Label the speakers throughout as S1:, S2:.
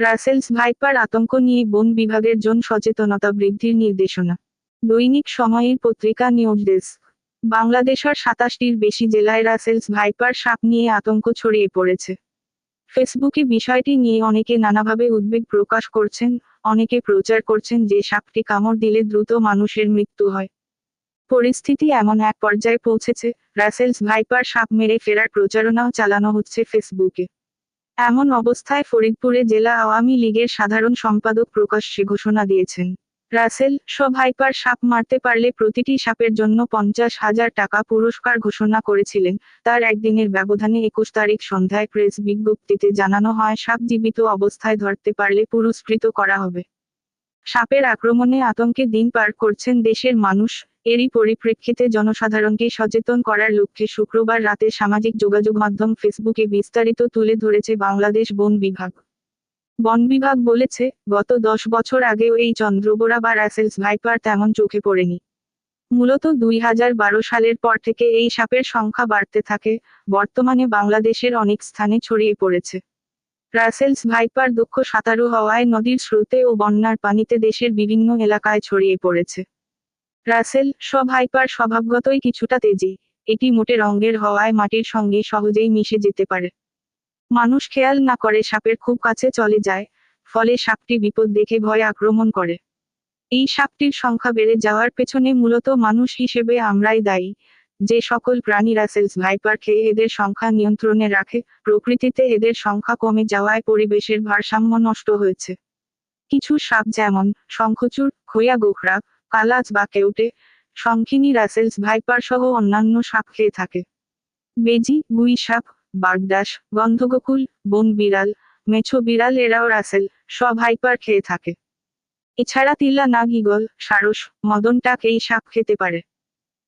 S1: Russell's viper আতঙ্ক নিয়ে বন বিভাগের জন সচেতনতা বৃদ্ধির নির্দেশনা। দৈনিক সময়ের পত্রিকা নিউজ ডেস্ক। বাংলাদেশের সাতাশটির বেশি জেলায় রাসেলস ভাইপার সাপ নিয়ে আতঙ্ক ছড়িয়ে পড়েছে। ফেসবুকে বিষয়টি নিয়ে অনেকে নানাভাবে উদ্বেগ প্রকাশ করছেন, অনেকে প্রচার করছেন যে সাপটি কামড় দিলে দ্রুত মানুষের মৃত্যু হয়। পরিস্থিতি এমন এক পর্যায়ে পৌঁছেছে, রাসেলস ভাইপার সাপ মেরে ফেরার প্রচারণাও চালানো হচ্ছে ফেসবুকে। এমন অবস্থায় ফরিদপুরে জেলা আওয়ামী লীগের সাধারণ সম্পাদক প্রকাশ্যে ঘোষণা দিয়েছেন। রাসেল, সব হাইপার সাপ মারতে পারলে প্রতিটি সাপের জন্য পঞ্চাশ হাজার টাকা পুরস্কার ঘোষণা করেছিলেন। তার একদিনের ব্যবধানে একুশ তারিখ সন্ধ্যায় প্রেস বিজ্ঞপ্তিতে জানানো হয়, সাপ জীবিত অবস্থায় ধরতে পারলে পুরস্কৃত করা হবে। সাপের আক্রমণে আতঙ্কে দিন পার করছেন দেশের মানুষ। এরই পরিপ্রেক্ষিতে জনসাধারণকে সচেতন করার লক্ষ্যে শুক্রবার রাতে সামাজিক যোগাযোগ মাধ্যম ফেসবুকে বিস্তারিত তুলে ধরেছে বাংলাদেশ বন বিভাগ। বন বিভাগ বলেছে, গত দশ বছর আগেও এই চন্দ্রবোরা বা রাসেলস ভাইপার তেমন চোখে পড়েনি। মূলত দুই হাজার বারো সালের পর থেকে এই সাপের সংখ্যা বাড়তে থাকে, বর্তমানে বাংলাদেশের অনেক স্থানে ছড়িয়ে পড়েছে। রাসেলস ভাইপার দক্ষ সাঁতারু হওয়ায় নদীর স্রোতে ও বন্যার পানিতে দেশের বিভিন্ন এলাকায় ছড়িয়ে পড়েছে। রাসেল, সব হাইপার স্বভাবগতই কিছুটা তেজি। এটি মোটে রঙের হওয়ায় মাটির সঙ্গে সহজেই মিশে যেতে পারে। মানুষ খেয়াল না করে সাপের খুব কাছে চলে যায়, ফলে সাপটি বিপদ দেখে ভয় আক্রমণ করে। এই সাপটির সংখ্যা বেড়ে যাওয়ার পেছনে মূলত মানুষ হিসেবে আমরাই দায়ী, যে সকল প্রাণী রাসেলস ভাইপার খেয়ে এদের সংখ্যা নিয়ন্ত্রণে রাখে, প্রকৃতিতে এদের সংখ্যা কমে যাওয়ায় পরিবেশের ভারসাম্য নষ্ট হয়েছে। কিছু সাপ যেমন শঙ্খচূড় খৈয়া গোখরা কালাজ বা কেউটে শঙ্খিনী, রাসেলস, ভাইপার সহ অন্যান্য সাপ খেয়ে থাকে। বেজি, গুই সাপ, বাগদাস, গন্ধগোকুল, বন বিড়াল, মেছো বিড়াল, এরাও রাসেল, সব হাইপার খেয়ে থাকে। এছাড়া তিল্লা, নাগ ইগল সারস মদনটাক এই সাপ খেতে পারে।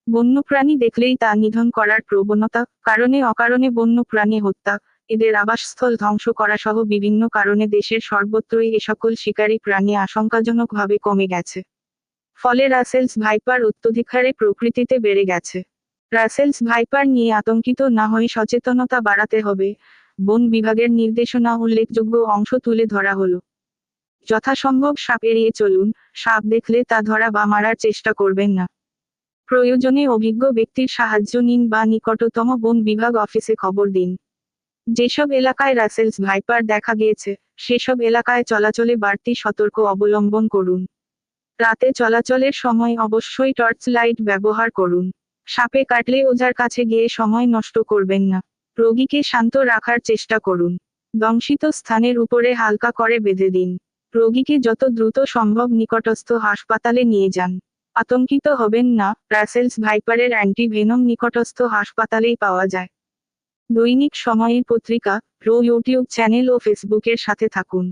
S1: বন্যপ্রাণী দেখলেই তা নিধন করার প্রবণতা, কারণে অকারণে বন্যপ্রাণী হত্যা, এদের আবাসস্থল ধ্বংস করা সহ বিভিন্ন কারণে দেশের সর্বত্রই এ সকল শিকারী প্রাণী আশঙ্কাজনকভাবে কমে গেছে। ফলে রাসেলস ভাইপার অত্যধিক হারে প্রকৃতিতে বেড়ে গেছে। রাসেলস ভাইপার নিয়ে আতঙ্কিত না হয়ে সচেতনতা বাড়াতে হবে, বন বিভাগের নির্দেশনা উল্লেখযোগ্য অংশ তুলে ধরা হলো। যথাসম্ভব সাপ এড়িয়ে চলুন, সাপ দেখলে তা ধরা বা মারার চেষ্টা করবেন না। প্রয়োজনে অভিজ্ঞ ব্যক্তির সাহায্য নিন বা নিকটতম বন বিভাগ অফিসে খবর দিন। যেসব এলাকায় রাসেলস ভাইপার দেখা গিয়েছে, সেসব এলাকায় চলাচলে বাড়তি সতর্ক অবলম্বন করুন। রাতে চলাচলের সময় অবশ্যই টর্চ লাইট ব্যবহার করুন। সাপে কাটলে ওঝার কাছে গিয়ে সময় নষ্ট করবেন না। রোগীকে শান্ত রাখার চেষ্টা করুন। দংশিত স্থানের উপরে হালকা করে বেঁধে দিন। রোগীকে যত দ্রুত সম্ভব নিকটস্থ হাসপাতালে নিয়ে যান। আতঙ্কিত হবেন না, রাসেলস ভাইপারের অ্যান্টিভেনম নিকটস্থ হাসপাতালেই পাওয়া যায়। দৈনিক সময়ের পত্রিকা প্রো ইউটিউব চ্যানেল ও ফেসবুকের সাথে থাকুন।